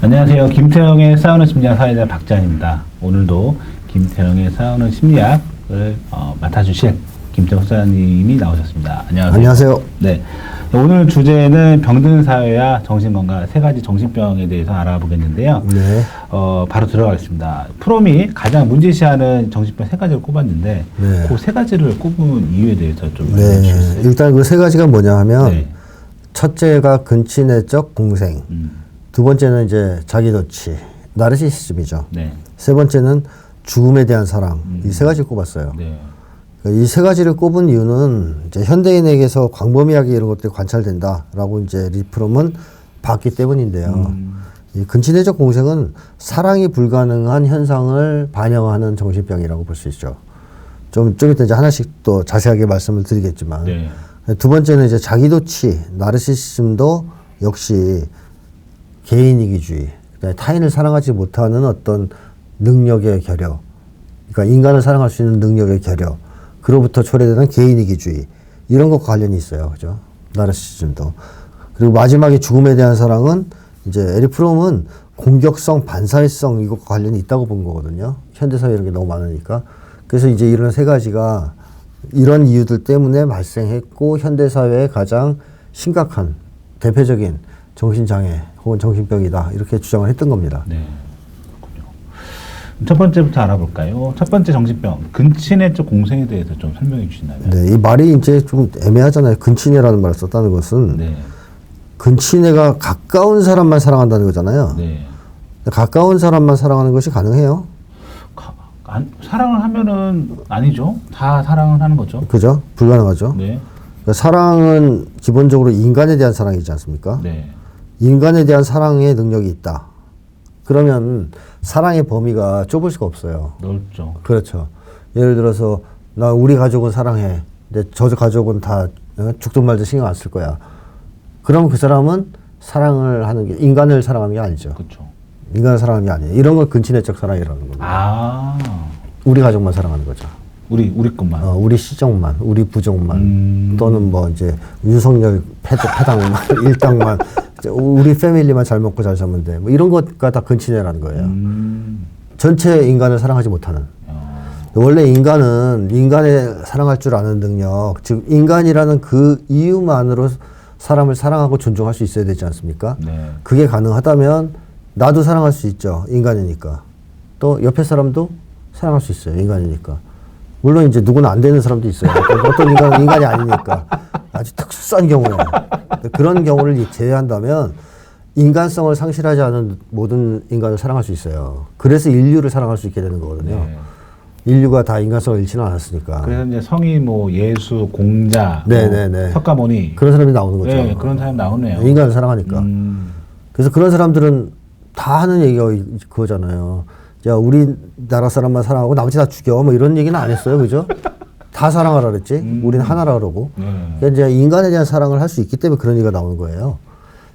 안녕하세요. 김태형의 싸우는 심리학 사회자 박찬입니다. 오늘도 김태형의 싸우는 심리학을 어, 맡아주실 김태형 소장님이 나오셨습니다. 안녕하세요. 안녕하세요. 네. 오늘 주제는 병든 사회와 정신건강 세 가지 정신병에 대해서 알아보겠는데요. 네. 어, 바로 들어가겠습니다. 프롬이 가장 문제시하는 정신병 세 가지를 꼽았는데 네. 그세 가지를 꼽은 이유에 대해서 좀 네. 알려주시겠어요? 일단 그 세 가지가 뭐냐 하면 네. 첫째가 근친내적 공생, 음, 두 번째는 이제 자기도취, 나르시시즘이죠. 네. 세 번째는 죽음에 대한 사랑. 음. 이세 가지를 꼽았어요. 네. 이 세 가지를 꼽은 이유는 이제 현대인에게서 광범위하게 이런 것들이 관찰된다라고 이제 리프롬은 봤기 때문인데요. 음, 이 근친내적 공생은 사랑이 불가능한 현상을 반영하는 정신병이라고 볼 수 있죠. 좀, 좀 이따 이제 하나씩 또 자세하게 말씀을 드리겠지만. 네. 두 번째는 이제 자기도취, 나르시시즘도 역시 개인이기주의, 타인을 사랑하지 못하는 어떤 능력의 결여, 그러니까 인간을 사랑할 수 있는 능력의 결여, 그로부터 초래되는 개인이기주의 이런 것과 관련이 있어요, 그죠? 나르시시즘도 그리고 마지막에 죽음에 대한 사랑은 이제 에리 프롬은 공격성, 반사회성 이것과 관련이 있다고 본 거거든요. 현대사회 이런 게 너무 많으니까. 그래서 이제 이런 세 가지가 이런 이유들 때문에 발생했고 현대사회의 가장 심각한 대표적인 정신장애 혹은 정신병이다 이렇게 주장을 했던 겁니다. 네. 그렇군요. 첫 번째부터 알아볼까요? 첫 번째 정신병, 근친내적 공생에 대해서 좀 설명해 주신다면. 네, 이 말이 이제 좀 애매하잖아요. 근친애라는 말을 썼다는 것은 네. 근친애가 가까운 사람만 사랑한다는 거잖아요. 네. 가까운 사람만 사랑하는 것이 가능해요. 가- 안- 사랑을 하면은 아니죠. 다 사랑을 하는 거죠. 그죠? 불가능하죠. 네. 그러니까 사랑은 기본적으로 인간에 대한 사랑이지 않습니까? 네. 인간에 대한 사랑의 능력이 있다. 그러면 사랑의 범위가 좁을 수가 없어요. 넓죠. 그렇죠. 예를 들어서 나 우리 가족은 사랑해. 근데 저 가족은 다 어, 죽든 말든 신경 안 쓸 거야. 그러면 그 사람은 사랑을 하는 게 인간을 사랑하는 게 아니죠. 그렇죠. 인간을 사랑하는 게 아니에요. 이런 걸 근친애적 사랑이라는 겁니다. 아. 우리 가족만 사랑하는 거죠. 우리 우리 것만. 어, 우리 시정만, 우리 부족만, 음. 또는 뭐 이제 윤석열 패당만, 일당만, 우리 패밀리만 잘 먹고 잘 사면 돼. 뭐 이런 것가 다 근친애라는 거예요. 음. 전체 인간을 사랑하지 못하는. 어. 원래 인간은 인간을 사랑할 줄 아는 능력, 즉 인간이라는 그 이유만으로 사람을 사랑하고 존중할 수 있어야 되지 않습니까? 네. 그게 가능하다면 나도 사랑할 수 있죠. 인간이니까. 또 옆에 사람도 사랑할 수 있어요. 인간이니까. 물론 이제 누구는 안 되는 사람도 있어요. 어떤- 인간은 인간이 아니니까. 아주 특수한 경우에. 그런 경우를 제외한다면 인간성을 상실하지 않은 모든 인간을 사랑할 수 있어요. 그래서 인류를 사랑할 수 있게 되는 거거든요. 네. 인류가 다 인간성을 잃지는 않았으니까. 그래서 이제 성인 뭐 예수, 공자, 뭐 네네네. 석가모니 그런 사람이 나오는 거죠. 네, 그런 사람 나오네요. 인간을 사랑하니까. 음. 그래서 그런 사람들은 다 하는 얘기가 이- 그거잖아요. 야, 우리나라 사람만 사랑하고 나머지 다 죽여. 뭐 이런 얘기는 안 했어요. 그죠? 다 사랑하라 그랬지. 우리는 하나라 그러고. 네. 그러니까 이제 인간에 대한 사랑을 할 수 있기 때문에 그런 얘기가 나오는 거예요.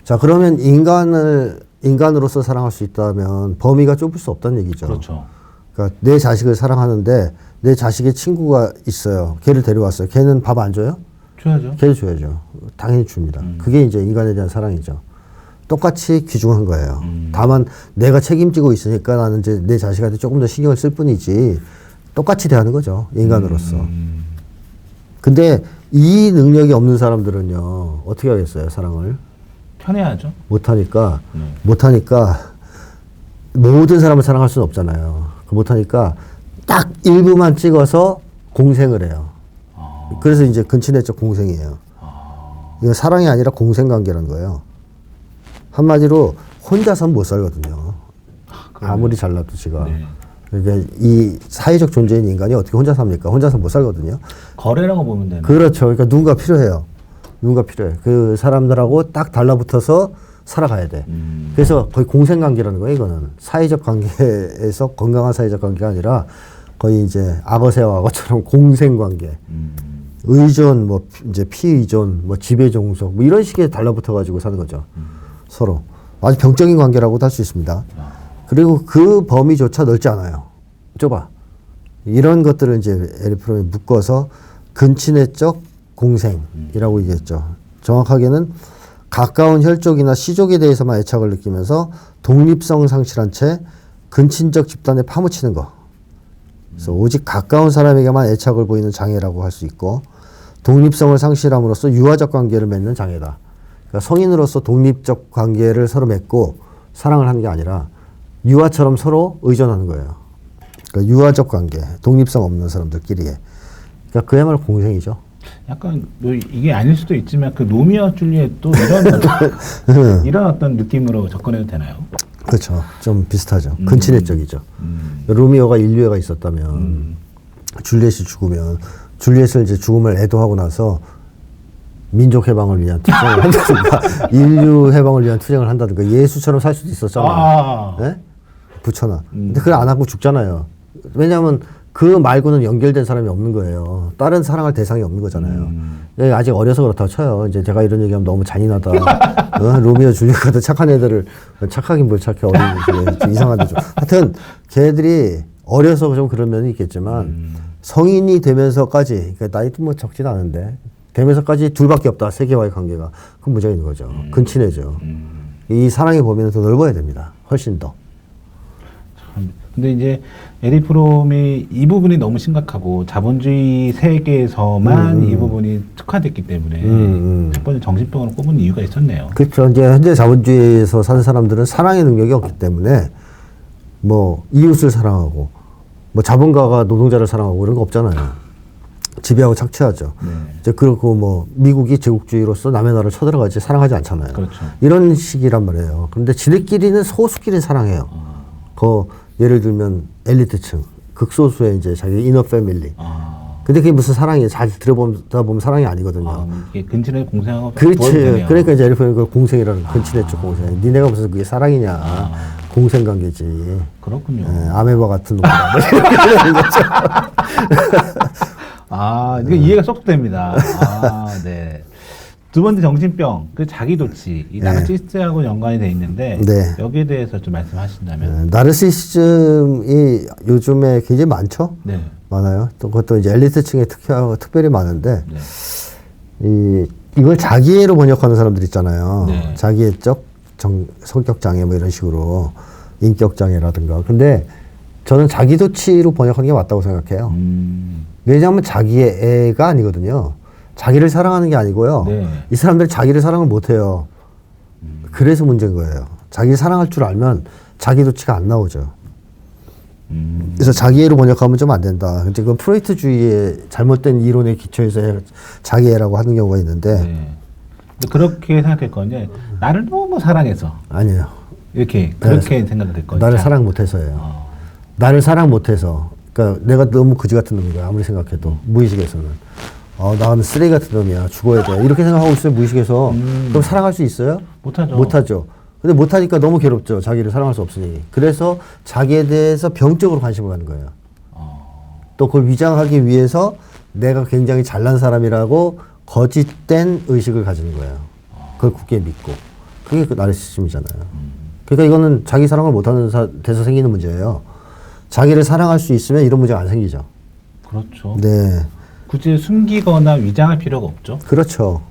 자, 그러면 인간을 인간으로서 사랑할 수 있다면 범위가 좁을 수 없다는 얘기죠. 그렇죠. 그러니까 내 자식을 사랑하는데 내 자식의 친구가 있어요. 걔를 데려왔어요. 걔는 밥 안 줘요? 줘야죠. 걔를 줘야죠. 당연히 줍니다. 그게 이제 인간에 대한 사랑이죠. 똑같이 귀중한 거예요. 다만 내가 책임지고 있으니까 나는 이제 내 자식한테 조금 더 신경을 쓸 뿐이지 똑같이 대하는 거죠. 인간으로서. 음. 근데 이 능력이 없는 사람들은요, 어떻게 하겠어요, 사랑을? 편해야죠. 못하니까, 네. 못하니까 모든 사람을 사랑할 수는 없잖아요. 그 못하니까 딱 일부만 찍어서 공생을 해요. 아. 그래서 이제 근친애적 공생이에요. 이건 사랑이 아니라 공생 관계라는 거예요. 한마디로 혼자선 못 살거든요. 아무리 잘나도 지가. 네. 그러니까 이 사회적 존재인 인간이 어떻게 혼자 삽니까? 혼자서 못 살거든요. 거래라고 보면 되는. 그렇죠. 그러니까 누군가 필요해요. 누군가 필요해. 그 사람들하고 딱 달라붙어서 살아가야 돼. 음. 그래서 거의 공생 관계라는 거예요. 이거는 사회적 관계에서 건강한 사회적 관계가 아니라 거의 이제 악어새와 악어처럼 공생 관계. 음. 의존, 뭐 피- 이제 피의존, 뭐 지배 종속, 뭐 이런 식의 달라붙어 가지고 사는 거죠. 서로 아주 병적인 관계라고도 할 수 있습니다. 그리고 그 범위조차 넓지 않아요. 좁아. 이런 것들을 이제 에리프롬이 묶어서 근친애적 공생이라고 얘기했죠. 정확하게는 가까운 혈족이나 시족에 대해서만 애착을 느끼면서 독립성 상실한 채 근친적 집단에 파묻히는 거. 그래서 오직 가까운 사람에게만 애착을 보이는 장애라고 할 수 있고 독립성을 상실함으로써 유아적 관계를 맺는 장애다. 그러니까 성인으로서 독립적 관계를 서로 맺고 사랑을 하는 게 아니라 유아처럼 서로 의존하는 거예요. 그러니까 유아적 관계, 독립성 없는 사람들끼리의. 그러니까 그야말로 공생이죠. 약간 뭐 이게 아닐 수도 있지만 그 로미오 줄리엣도 이런 음. 이런 어떤 느낌으로 접근해도 되나요? 그렇죠. 좀 비슷하죠. 근친애적이죠. 음. 로미오가 인류애가 있었다면 줄리엣이 죽으면 줄리엣을 이제 죽음을 애도하고 나서 민족 해방을 위한 투쟁을 한다든가 인류 해방을 위한 투쟁을 한다든가 예수처럼 살 수도 있었잖아요. 아, 예? 붙여놔. 근데 그걸 안 하고 죽잖아요. 왜냐하면 그 말고는 연결된 사람이 없는 거예요. 다른 사랑할 대상이 없는 거잖아요. 음. 예, 아직 어려서 그렇다고 쳐요. 이제 제가 이런 얘기하면 너무 잔인하다. 어? 로미오 줄리엣 같은 착한 애들을 착하긴 뭘 착해 어린 좀 이상한데 좀. 하여튼 걔들이 어려서 좀 그런 면이 있겠지만 음. 성인이 되면서까지 그러니까 나이도 뭐 적진 않은데 되면서까지 둘밖에 없다 세계와의 관계가 그건 무지가 있는 거죠. 근친해죠. 음. 이 사랑의 범위는 더 넓어야 됩니다. 훨씬 더. 참. 근데 이제 에릭 프롬이 이 부분이 너무 심각하고 자본주의 세계에서만 이 부분이 특화됐기 때문에 음, 음. 첫 번째 정신병으로 꼽은 이유가 있었네요. 그렇죠. 이제 현재 자본주의에서 사는 사람들은 사랑의 능력이 없기 때문에 뭐 이웃을 사랑하고 뭐 자본가가 노동자를 사랑하고 이런 거 없잖아요. 지배하고 착취하죠. 네. 이제 그렇고 뭐 미국이 제국주의로서 남의 나라를 쳐들어가지 사랑하지 않잖아요. 그렇죠. 이런 식이란 말이에요. 그런데 지네끼리는 소수끼리 사랑해요. 아. 그 예를 들면 엘리트층, 극소수의 이제 자기 이너 패밀리. 아, 근데 그게 무슨 사랑이에요? 잘 들어보다 보면 사랑이 아니거든요. 아, 이게 근친에 공생하고 그렇지. 그러니까 이제 에리프는 그 공생이라는 근친애적 공생. 니네가 무슨 그게 사랑이냐. 공생 관계지. 그렇군요. 예, 아메바 같은 놈이다. 아, 이게 이해가 쏙 됩니다. 아, 네. 두 번째 정신병, 그 자기 도치, 이 나르시스트하고 연관이 돼 있는데 네. 여기에 대해서 좀 말씀하신다면. 예, 나르시시즘이 요즘에 굉장히 많죠? 네. 많아요. 또 그것도 이제 엘리트층에 특히, 특별히 많은데, 네. 이, 이걸 자기애로 번역하는 사람들 있잖아요. 네. 자기애적 정, 성격 장애 뭐 이런 식으로 인격 장애라든가. 근데 저는 자기도치로 번역하는 게 맞다고 생각해요. 음, 왜냐하면 자기의 애가 아니거든요. 자기를 사랑하는 게 아니고요. 네. 이 사람들이 자기를 사랑을 못해요. 그래서 문제인 거예요. 자기를 사랑할 줄 알면 자기도치가 안 나오죠. 음, 그래서 자기애로 번역하면 좀 안 된다. 근데 그건 프로이트주의의 잘못된 이론에 기초해서 자기애라고 하는 경우가 있는데 네. 그렇게 생각했거든요. 나를 너무 사랑해서 아니에요. 이렇게 그렇게 생각했거든요. 나를 사랑 못해서예요. 어, 나를 사랑 못해서. 그러니까 내가 너무 그지 같은 놈인 거야. 아무리 생각해도 무의식에서는. 어, 나는 쓰레기 같은 놈이야. 죽어야 돼. 이렇게 생각하고 있어요. 무의식에서. 음. 그럼 사랑할 수 있어요? 못하죠. 못하죠. 근데 못하니까 너무 괴롭죠. 자기를 사랑할 수 없으니. 그래서 자기에 대해서 병적으로 관심을 갖는 거예요. 어, 또 그걸 위장하기 위해서 내가 굉장히 잘난 사람이라고 거짓된 의식을 가지는 거예요. 그걸 굳게 믿고. 그게 그 나르시즘이잖아요. 그러니까 이거는 자기 사랑을 못하는 사, 데서 생기는 문제예요. 자기를 사랑할 수 있으면 이런 문제가 안 생기죠. 그렇죠. 네. 굳이 숨기거나 위장할 필요가 없죠. 그렇죠.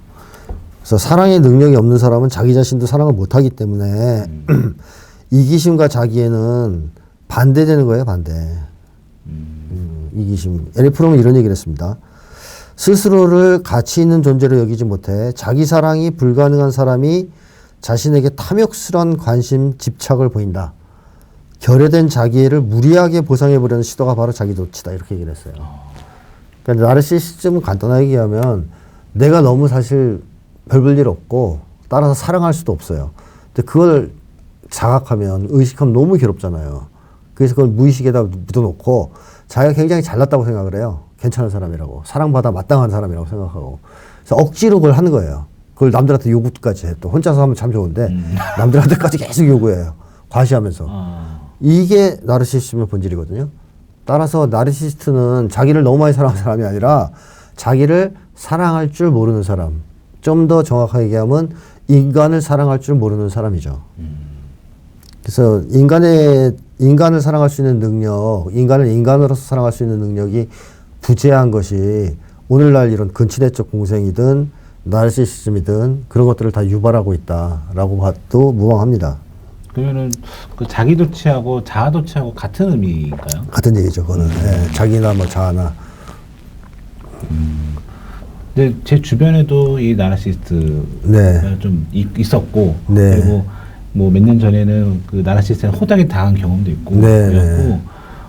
그래서 사랑의 능력이 없는 사람은 자기 자신도 사랑을 못하기 때문에 이기심과 자기에는 반대되는 거예요, 반대. 음, 이기심. 에리프롬은 이런 얘기를 했습니다. 스스로를 가치 있는 존재로 여기지 못해 자기 사랑이 불가능한 사람이 자신에게 탐욕스런 관심, 집착을 보인다. 결여된 자기애를 무리하게 보상해보려는 시도가 바로 자기 도치다. 이렇게 얘기를 했어요. 그러니까 나르시시즘은 간단하게 얘기하면 내가 너무 사실 별볼 일 없고 따라서 사랑할 수도 없어요. 근데 그걸 자각하면 의식하면 너무 괴롭잖아요. 그래서 그걸 무의식에다 묻어놓고 자기가 굉장히 잘났다고 생각을 해요. 괜찮은 사람이라고 사랑받아 마땅한 사람이라고 생각하고 그래서 억지로 그걸 하는 거예요. 그걸 남들한테 요구까지 해. 또 혼자서 하면 참 좋은데 남들한테까지 계속 요구해요. 과시하면서. 아, 이게 나르시시즘의 본질이거든요. 따라서 나르시스트는 자기를 너무 많이 사랑하는 사람이 아니라 자기를 사랑할 줄 모르는 사람. 좀 더 정확하게 얘기하면 인간을 사랑할 줄 모르는 사람이죠. 그래서 인간의 인간을 사랑할 수 있는 능력, 인간을 인간으로서 사랑할 수 있는 능력이 부재한 것이 오늘날 이런 근친애적 공생이든 나르시시즘이든 그런 것들을 다 유발하고 있다라고 봐도 무방합니다. 그러면은 그 자기 도취하고 자아 도취하고 같은 의미인가요? 같은 얘기죠. 그거는 예, 자기나 뭐 자아나 근데 제 주변에도 이 나르시스트가 네. 좀 이- 있었고 네. 그리고 뭐 몇 년 전에는 그 나르시스트에 호당이 당한 경험도 있고 네, 그래갖고 네.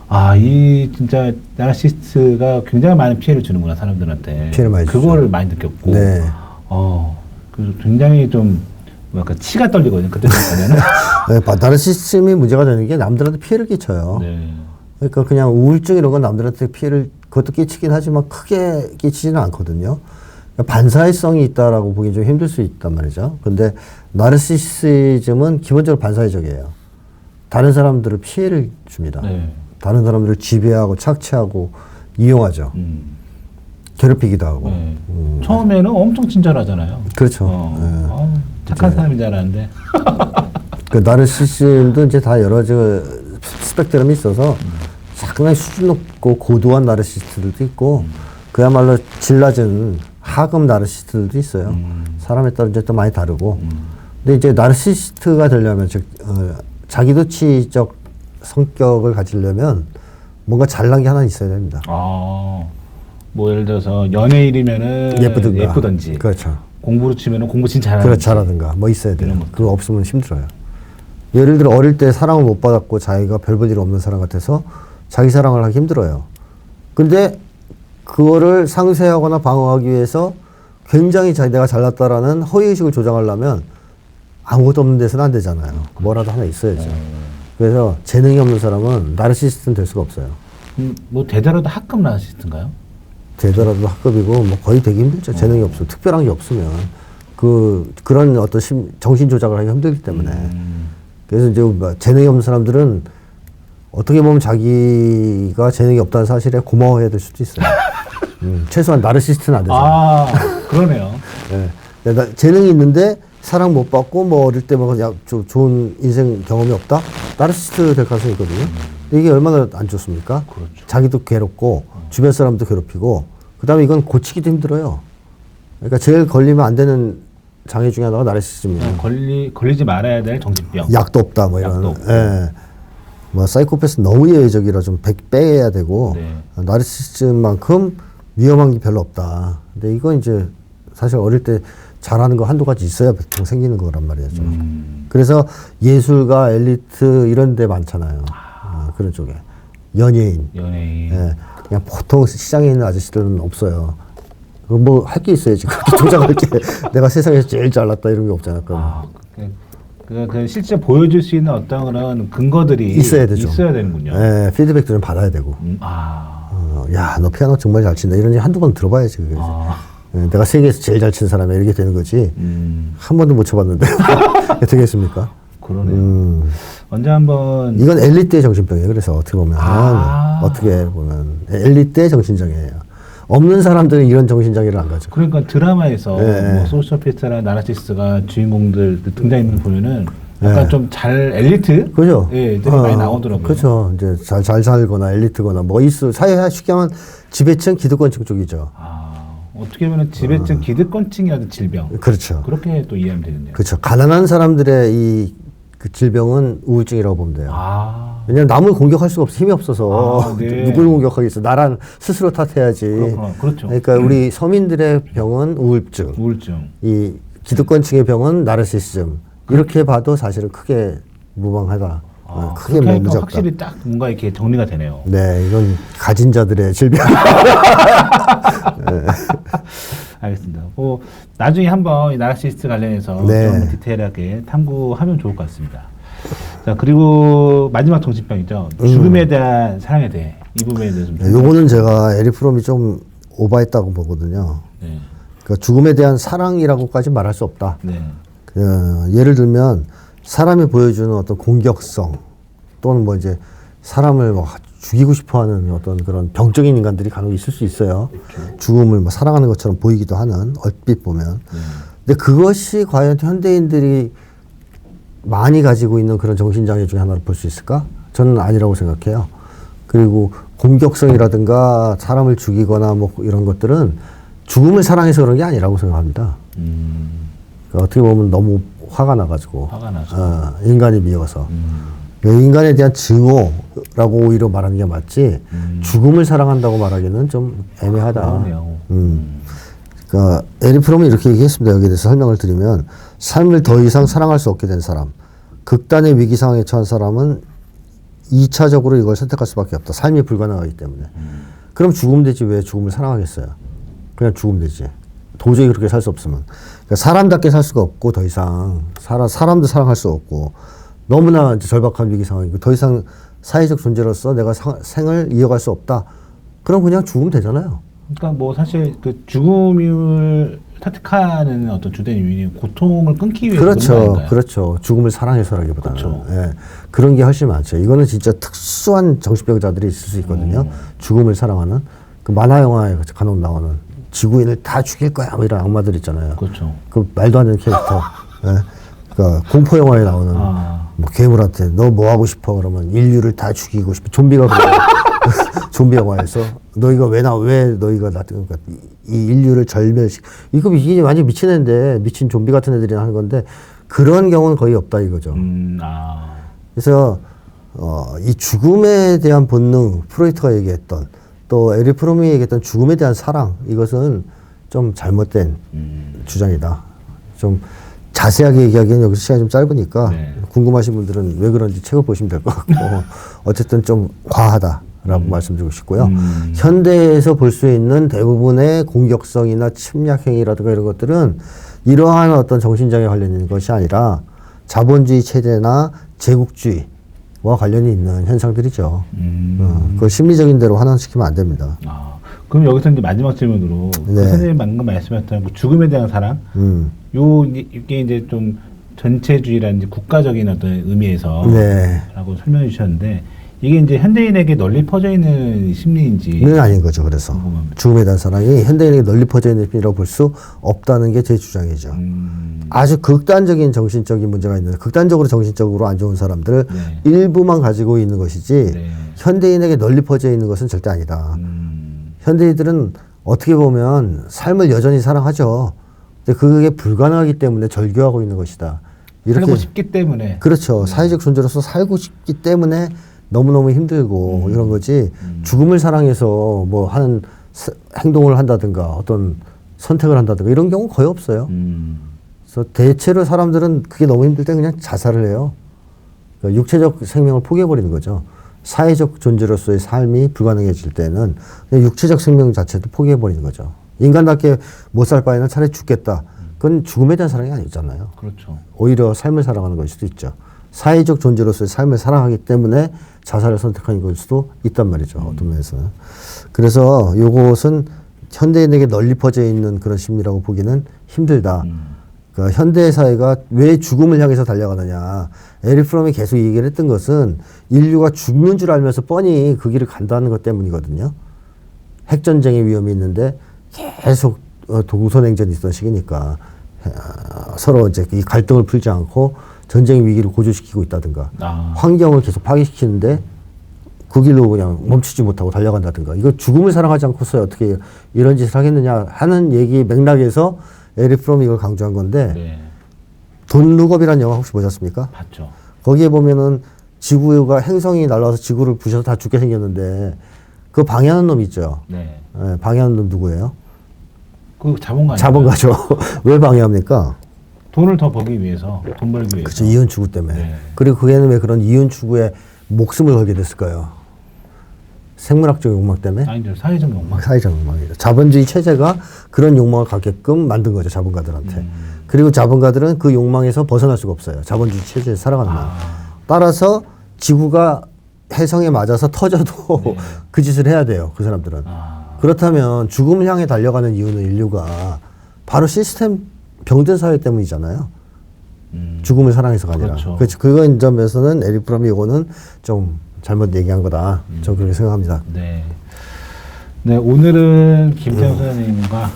아이 진짜 나르시스트가 굉장히 많은 피해를 주는구나 사람들한테 피해를 많이 주죠. 그거를 많이 느꼈고 네. 어 그래서 굉장히 좀 뭐랄까 치가 떨리거든요 그때 생각하면은 예, 바- 나르시즘이 문제가 되는 게 남들한테 피해를 끼쳐요. 네. 그러니까 그냥 우울증 이런 건 남들한테 피해를 그것도 끼치긴 하지만 크게 끼치지는 않거든요. 그러니까 반사회성이 있다라고 보기 좀 힘들 수 있단 말이죠. 근데 나르시시즘은 기본적으로 반사회적이에요. 다른 사람들을 피해를 줍니다. 네. 다른 사람들을 지배하고 착취하고 이용하죠. 음. 괴롭히기도 하고. 네. 처음에는 엄청 친절하잖아요. 그렇죠. 어, 예. 어, 착한 줄 알았는데 그 나르시즘도 이제 다 여러 저 스펙트럼이 있어서 상당히 수준 높고 고도한 나르시스트들도 있고 그야말로 질 낮은 하급 나르시스트들도 있어요. 사람에 따라 이제 또 많이 다르고. 근데 이제 나르시스트가 되려면 즉 어, 자기도취적 성격을 가지려면 뭔가 잘난 게 하나 있어야 됩니다. 아, 뭐 예를 들어서 연예인이면은 예쁘든가. 예쁘든지 그렇죠. 공부로 치면은 공부 진짜 잘하는지 그렇죠. 잘하든가 뭐 있어야 돼요. 것도. 그거 없으면 힘들어요. 예를 들어 어릴 때 사랑을 못 받았고 자기가 별 볼 일 없는 사람 같아서 자기 사랑을 하기 힘들어요. 근데 그거를 상쇄하거나 방어하기 위해서 굉장히 자 내가 잘났다라는 허위의식을 조장하려면 아무것도 없는 데서는 안 되잖아요. 뭐라도 하나 있어야죠. 그래서 재능이 없는 사람은 나르시스트는 될 수가 없어요. 음, 뭐 대대로도 학급 나시스트인가요? 되더라도 학급이고 뭐 거의 되기 힘들죠. 재능이 없어. 특별한 게 없으면 그 그런 어떤 심, 정신 조작을 하기 힘들기 때문에 음, 그래서 이제 뭐 재능이 없는 사람들은 어떻게 보면 자기가 재능이 없다는 사실에 고마워해야 될 수도 있어요. 음, 최소한 나르시스트는 안 되잖아요. 아, 그러네요. 예. 근데 나 재능이 있는데 사랑 못 받고 뭐 어릴 때뭐 그냥 좀 좋은 인생 경험이 없다? 나르시스트 될 가능성이 있거든요. 근데 이게 얼마나 안 좋습니까? 그렇죠. 자기도 괴롭고 주변 사람도 괴롭히고 그 다음에 이건 고치기도 힘들어요. 그러니까 제일 걸리면 안 되는 장애 중에 하나가 나르시즘이에요. 그냥 걸리 걸리지 말아야 될 정신병. 약도 없다 뭐 이런. 없고. 예. 뭐 사이코패스 너무 예외적이라 좀 백- 빼야 되고 네. 나르시즘만큼 위험한 게 별로 없다. 근데 이건 이제 사실 어릴 때 잘하는 거 한두 가지 있어야 보통 생기는 거란 말이죠. 음, 그래서 예술가, 엘리트 이런 데 많잖아요. 아, 그런 쪽에. 연예인. 연예인. 예. 그냥 보통 시장에 있는 아저씨들은 없어요. 뭐 할 게 있어야지. 그렇게 조작할 게. 내가 세상에서 제일 잘났다 이런 게 없잖아. 그럼. 아, 그, 그, 그 실제 보여줄 수 있는 어떤 그런 근거들이 있어야 되죠. 있어야 되는군요. 예, 피드백도 좀 받아야 되고. 음, 아, 어, 야, 너 피아노 정말 잘 친다. 이런 한두 번 들어봐야지. 그게. 아, 예, 내가 세계에서 제일 잘 치는 사람이 이렇게 되는 거지. 음, 한 번도 못 쳐봤는데. 되겠습니까? 그러네요. 음, 언제 한번 이건 엘리트의 정신병이에요. 그래서 어떻게 보면. 아. 어떻게 보면. 엘리트의 정신장애예요. 없는 사람들은 이런 정신장애를 안 가져. 그러니까 드라마에서 네. 뭐 소시오패스나 나르시스가 주인공들 등장인물 보면은 약간 네. 좀잘 엘리트 그죠? 예, 어, 많이 나오더라고요. 그렇죠. 이제 잘, 잘 살거나 엘리트거나 뭐 있어. 사회 쉽게 하면 지배층, 기득권층 쪽이죠. 아, 어떻게 보면 지배층 기득권층이라든 질병 그렇죠. 그렇게 또 이해하면 되겠네요. 그렇죠. 가난한 사람들의 이 그 질병은 우울증이라고 보면 돼요. 아, 왜냐면 남을 공격할 수가 없어. 힘이 없어서. 아, 네. 누굴 공격하겠어. 나란 스스로 탓해야지. 그렇구나. 그렇죠. 그러니까 우리 서민들의 병은 우울증. 우울증. 이 기득권층의 병은 나르시시즘. 이렇게 봐도 사실은 크게 무방하다. 어, 아, 크게 그렇게 뭐 하니까 무섭다. 확실히 딱 뭔가 이렇게 정리가 되네요. 네, 이건 가진 자들의 질병. 알겠습니다. 뭐 나중에 한번 이 나르시스트 관련해서 네. 좀 디테일하게 탐구하면 좋을 것 같습니다. 자 그리고 마지막 정신병이죠. 죽음에 대한 사랑에 대해 이 부분에 대해서 좀. 네, 요거는 제가 에리프롬이 좀 오바했다고 보거든요. 네. 그러니까 죽음에 대한 사랑이라고까지 말할 수 없다. 네. 어, 예를 들면 사람이 보여주는 어떤 공격성 또는 뭐 이제 사람을 뭐 죽이고 싶어하는 어떤 그런 병적인 인간들이 간혹 있을 수 있어요. 죽음을 뭐 사랑하는 것처럼 보이기도 하는 얼핏 보면. 근데 그것이 과연 현대인들이 많이 가지고 있는 그런 정신장애 중에 하나를 볼수 있을까? 저는 아니라고 생각해요. 그리고 공격성이라든가 사람을 죽이거나 뭐 이런 것들은 죽음을 사랑해서 그런 게 아니라고 생각합니다. 음. 그러니까 어떻게 보면 너무 화가 나가지고 화가. 어, 인간이 미워서 음. 그 인간에 대한 증오라고 오히려 말하는 게 맞지 죽음을 사랑한다고 말하기는 좀 애매하다. 그러네요. 음. 그러니까 에리 프롬이 이렇게 얘기했습니다. 여기에 대해서 설명을 드리면 삶을 더 이상 사랑할 수 없게 된 사람, 극단의 위기 상황에 처한 사람은 2차적으로 이걸 선택할 수밖에 없다. 삶이 불가능하기 때문에. 그럼 죽으면 되지 왜 죽음을 사랑하겠어요? 그냥 죽으면 되지. 도저히 그렇게 살 수 없으면. 그러니까 사람답게 살 수가 없고 더 이상 사람 사람도 사랑할 수 없고 너무나 절박한 위기 상황이고 더 이상 사회적 존재로서 내가 사- 생을 이어갈 수 없다. 그럼 그냥 죽으면 되잖아요. 그러니까 뭐 사실 그 죽음을 선택하는 어떤 주된 요인이 고통을 끊기 거 그렇죠. 그렇죠. 죽음을 사랑해서라기보다는. 그렇죠. 예. 그런 게 훨씬 많죠. 이거는 진짜 특수한 정신병자들이 있을 수 있거든요. 음. 죽음을 사랑하는. 그 만화 영화에 간혹 나오는 지구인을 다 죽일 거야. 뭐 이런 악마들 있잖아요. 그렇죠. 그 말도 안 되는 캐릭터. 예. 그 공포 영화에 나오는 아. 뭐 괴물한테 너 뭐 하고 싶어 그러면 인류를 다 죽이고 싶어. 좀비가 그래요. 좀비 영화에서 너희가 왜 나 왜 너희가 나 그러니까 이- 이 인류를 절멸시 이거 이게 완전 미친 애인데 미친 좀비 같은 애들이 하는 건데 그런 경우는 거의 없다 이거죠. 음, 아. 그래서 어, 이 죽음에 대한 본능 프로이트가 얘기했던 또 에리 프롬이 얘기했던 죽음에 대한 사랑 이것은 좀 잘못된 음. 주장이다. 좀 자세하게 얘기하기엔 여기서 시간이 좀 짧으니까 네. 궁금하신 분들은 왜 그런지 책을 보시면 될 것 같고 어쨌든 좀 과하다라고 말씀드리고 싶고요. 음. 현대에서 볼 수 있는 대부분의 공격성이나 침략 행위라든가 이런 것들은 이러한 어떤 정신장애 관련된 것이 아니라 자본주의 체제나 제국주의 와 관련이 있는 현상들이죠. 음. 어, 그걸 심리적인 대로 환원시키면 안 됩니다. 아. 그럼 여기서 이제 마지막 질문으로 그 네. 선생님 방금 말씀하셨던 그 죽음에 대한 사랑 음. 요 이게 이제 좀 전체주의라는 죽가적인 어떤 의미에서 네. 라고 설명해 주셨는데 이게 이제 현대인에게 널리 퍼져 있는 심리인지 는 아닌 거죠. 그래서 궁금합니다. 죽음에 대한 사랑이 현대인에게 널리 퍼져 있는 힘이라고 볼 수 없다는 게 제 주장이죠. 음, 아주 극단적인 정신적인 문제가 있는 극단적으로 정신적으로 안 좋은 사람들 네. 일부만 가지고 있는 것이지 네. 현대인에게 널리 퍼져 있는 것은 절대 아니다. 음, 현대인들은 어떻게 보면 삶을 여전히 사랑하죠. 근데 그게 불가능하기 때문에 절교하고 있는 것이다. 이렇게 살고 싶기 때문에 그렇죠. 사회적 존재로서 살고 싶기 때문에 너무너무 힘들고 음. 이런 거지 죽음을 사랑해서 뭐 하는 스- 행동을 한다든가 어떤 선택을 한다든가 이런 경우 거의 없어요. 음, 그래서 대체로 사람들은 그게 너무 힘들 때 그냥 자살을 해요. 그러니까 육체적 생명을 포기해버리는 거죠. 사회적 존재로서의 삶이 불가능해질 때는 그냥 육체적 생명 자체도 포기해버리는 거죠. 인간답게 못 살 바에는 차라리 죽겠다. 그건 죽음에 대한 사랑이 아니잖아요. 그렇죠. 오히려 삶을 살아가는 걸 수도 있죠. 사회적 존재로서의 삶을 살아가기 때문에 자살을 선택하는 걸 수도 있단 말이죠. 어떤 면에서는. 그래서 요것은 현대인에게 널리 퍼져 있는 그런 심리라고 보기는 힘들다. 음. 그러니까 현대 사회가 왜 죽음을 향해서 달려가느냐. 에리 프롬이 계속 얘기를 했던 것은 인류가 죽는 줄 알면서 뻔히 그 길을 간다는 것 때문이거든요. 핵전쟁의 위험이 있는데 계속 어, 동서냉전이 있던 시기니까 어, 서로 이제 이 갈등을 풀지 않고 전쟁의 위기를 고조시키고 있다든가 아, 환경을 계속 파괴시키는데 그 길로 그냥 멈추지 못하고 달려간다든가 이거 죽음을 사랑하지 않고서 어떻게 이런 짓을 하겠느냐 하는 얘기 맥락에서 에리 프롬이 이걸 강조한 건데 네, 돈 룩업이라는 영화 혹시 보셨습니까? 봤죠. 거기에 보면은 지구가 행성이 날아와서 지구를 부셔서 다 죽게 생겼는데 그 방해하는 놈 있죠. 네, 예, 방해하는 놈 누구예요? 그 자본가 자본가죠. 왜 방해합니까? 돈을 더 벌기 위해서 돈 벌기 위해서. 그렇죠. 이윤 추구 때문에. 네. 그리고 그게는 왜 그런 이윤 추구에 목숨을 걸게 됐을까요? 생물학적 욕망 때문에? 아니죠 사회적 욕망. 사회적 욕망이죠. 자본주의 체제가 그런 욕망을 갖게끔 만든 거죠. 자본가들한테. 음. 그리고 자본가들은 그 욕망에서 벗어날 수가 없어요. 자본주의 체제에 살아가는 한. 아, 따라서 지구가 해성에 맞아서 터져도 네. 그 짓을 해야 돼요. 그 사람들은. 아, 그렇다면 죽음을 향해 달려가는 이유는 인류가 바로 시스템 병든 사회 때문이잖아요. 음, 죽음을 사랑해서가 아니라. 그렇죠. 그건 점에서는 에리 프롬이 이거는 좀 잘못 얘기한 거다. 저는 그렇게 생각합니다. 네. 네, 오늘은 김태형 선생님과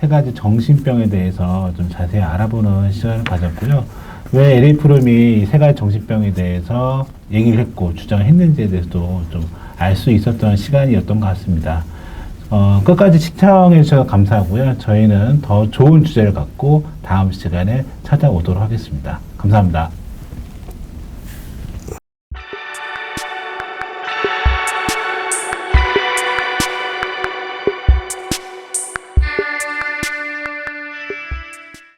세 가지 정신병에 대해서 좀 자세히 알아보는 시간을 가졌고요. 왜 에리 프롬이 이세 가지 정신병에 대해서 얘기를 했고 주장을 했는지에 대해서도 좀 알 수 있었던 시간이었던 것 같습니다. 어, 끝까지 시청해 주셔서 감사하고요. 저희는 더 좋은 주제를 갖고 다음 시간에 찾아오도록 하겠습니다. 감사합니다.